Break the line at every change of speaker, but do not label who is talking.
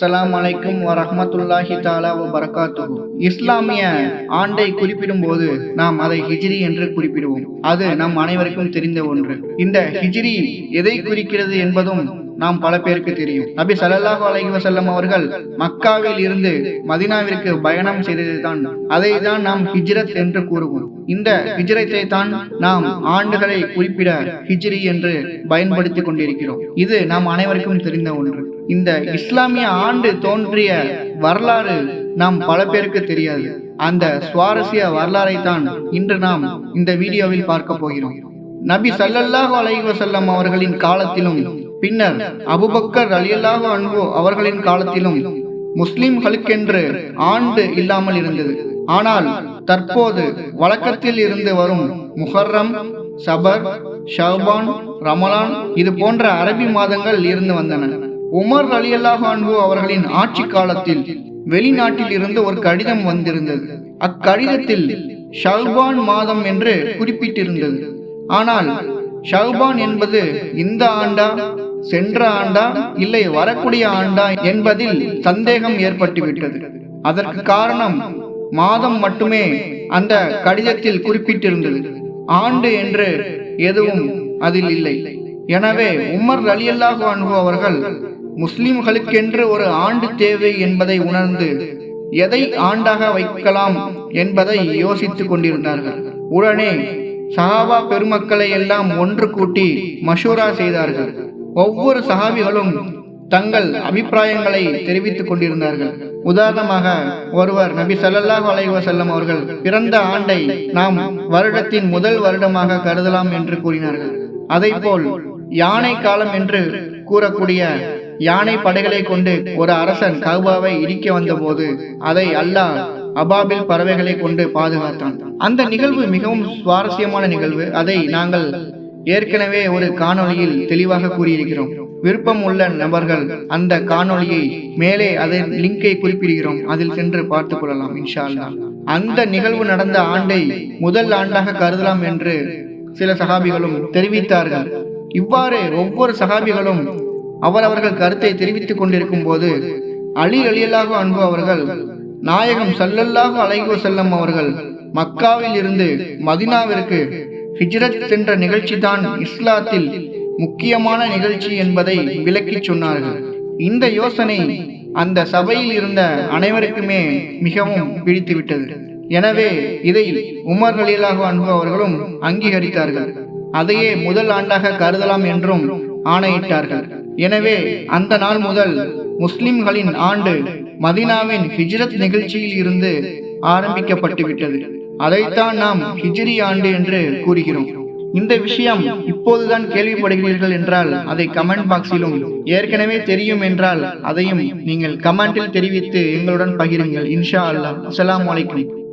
அஸ்ஸலாமு அலைக்கும் வரஹமத்துல்லாஹி தாலா வரகாத்து இஸ்லாமிய ஆண்டை குறிப்பிடும் போது நாம் அதை ஹிஜ்ரி என்று குறிப்பிடுவோம். அது நம் அனைவருக்கும் தெரிந்த ஒன்று. இந்த ஹிஜ்ரி எதை குறிக்கிறது என்பதும் நாம் பல பேருக்கு தெரியும். நபி சல்லாஹு அலஹி வசல்லம் அவர்கள் மக்காவில் இருந்து மதீனாவிற்கு பயணம் செய்ததுதான். அதை தான் நாம் ஹிஜ்ரத் என்று கூறுவோம். இந்த ஹிஜ்ரத்தை தான் நாம் ஆண்டுகளை குறிப்பிட ஹிஜ்ரி என்று பயன்படுத்திக் கொண்டிருக்கிறோம். இது நாம் அனைவருக்கும் தெரிந்த ஒன்று. இந்த இஸ்லாமிய ஆண்டு தோன்றிய வரலாறு நாம் பல பேருக்கு தெரியாது. அந்த சுவாரஸ்ய வரலாறை தான் இன்று நாம் இந்த வீடியோவில் பார்க்க போகிறோம். நபி சல்லல்லாஹு அலைவசல்லம் அவர்களின் காலத்திலும் பின்னர் அபுபக்கர் அலியல்லாக அன்பு அவர்களின் காலத்திலும் முஸ்லிம்களுக்கென்று ஆண்டு இல்லாமல் இருந்தது. ஆனால் தற்போது வழக்கத்தில் இருந்து வரும் முஹர்ரம் சபர் ஷவ்பான் ரமலான் இது போன்ற அரபி மாதங்கள் இருந்து வந்தன. உமர் ரலியல்லாஹு அன்ஹு அவர்களின் ஆட்சி காலத்தில் வெளிநாட்டில் இருந்து ஒரு கடிதம் வந்திருந்தது. அக்கடிதத்தில் ஷல்பான் மாதம் என்று குறிப்பிட்டிருந்தது. ஆனால் ஷல்பான் என்பது இந்த ஆண்டா சென்ற ஆண்டா இல்லை வரக்கூடிய ஆண்டா என்பதில் சந்தேகம் ஏற்பட்டுவிட்டது. அதற்கு காரணம் மாதம் மட்டுமே அந்த கடிதத்தில் குறிப்பிட்டிருந்தது. ஆண்டு என்று எதுவும் அதில் இல்லை. எனவே உமர் ரலியல்லாஹு அன்பு அவர்கள் முஸ்லிம்களுக்கென்று ஒரு ஆண்டு தேவை என்பதை உணர்ந்து எதை ஆண்டாக வைக்கலாம் என்பதை யோசித்துக் கொண்டிருந்தார்கள். உடனே சஹாபா பெருமக்களை எல்லாம் ஒன்று கூட்டி மஷூரா செய்தார்கள். ஒவ்வொரு சஹாபிகளும் தங்கள் அபிப்பிராயங்களை தெரிவித்துக் கொண்டிருந்தார்கள். உதாரணமாக ஒருவர் நபி சல்லாஹ் அலைஹி வஸல்லம் அவர்கள் பிறந்த ஆண்டை நாம் வருடத்தின் முதல் வருடமாக கருதலாம் என்று கூறினார்கள். அதை போல் யானை காலம் என்று கூறக்கூடிய யானை படைகளை கொண்டு ஒரு அரசன் கவுபாவை இடிக்க வந்தபோது அதை அல்லாஹ் அபாபில் பறவைகளை கொண்டு பாதுகாத்தான். அந்த நிகழ்வு மிகவும் சுவாரஸ்யமான நிகழ்வு. அதை நாங்கள் ஏற்கனவே ஒரு காணொளியில் தெளிவாக கூறியிருக்கிறோம். விருப்பம் உள்ள நபர்கள் அந்த காணொளியை மேலே அதன் லிங்கை குறிப்பிடுகிறோம். அதில் சென்று பார்த்துக் கொள்ளலாம் இன்ஷா அந்த நிகழ்வு நடந்த ஆண்டை முதல் ஆண்டாக கருதலாம் என்று சில சகாபிகளும் தெரிவித்தார்கள். இவ்வாறு ஒவ்வொரு சகாபிகளும் அவரவர்கள் கருத்தை தெரிவித்துக் கொண்டிருக்கும் போது அலி அலியல்லாக அன்பு அவர்கள் நாயகம் சல்லல்லாக அலைஹி செல்லம் அவர்கள் மக்காவில் இருந்து மதினாவிற்கு ஹிஜ்ரத் சென்ற நிகழ்ச்சி தான் இஸ்லாத்தில் முக்கியமான நிகழ்ச்சி என்பதை விளக்கி சொன்னார்கள். இந்த யோசனை அந்த சபையில் இருந்த அனைவருக்குமே மிகவும் பிடித்துவிட்டது. எனவே இதை உமர் அலியல்லாஹு அன்பு அவர்களும் அங்கீகரித்தார்கள். அதையே முதல் ஆண்டாக கருதலாம் என்றும் ஆணையிட்டார்கள். எனவே அந்த நாள் முதல் முஸ்லிம்களின் ஆண்டு மதினாவின் ஹிஜ்ரத் நிகழ்ச்சியில் இருந்து ஆரம்பிக்கப்பட்டு விட்டது அதைத்தான் நாம் ஹிஜிரி ஆண்டு என்று கூறுகிறோம். இந்த விஷயம் இப்போதுதான் கேள்விப்படுகிறீர்கள் என்றால் அதை கமெண்ட் பாக்ஸிலும் ஏற்கனவே தெரியும் என்றால் அதையும் நீங்கள் கமெண்டில் தெரிவித்து எங்களுடன் பகிருங்கள். இன்ஷா அல்லாஹ். அஸ்லாம் அலைக்கும்.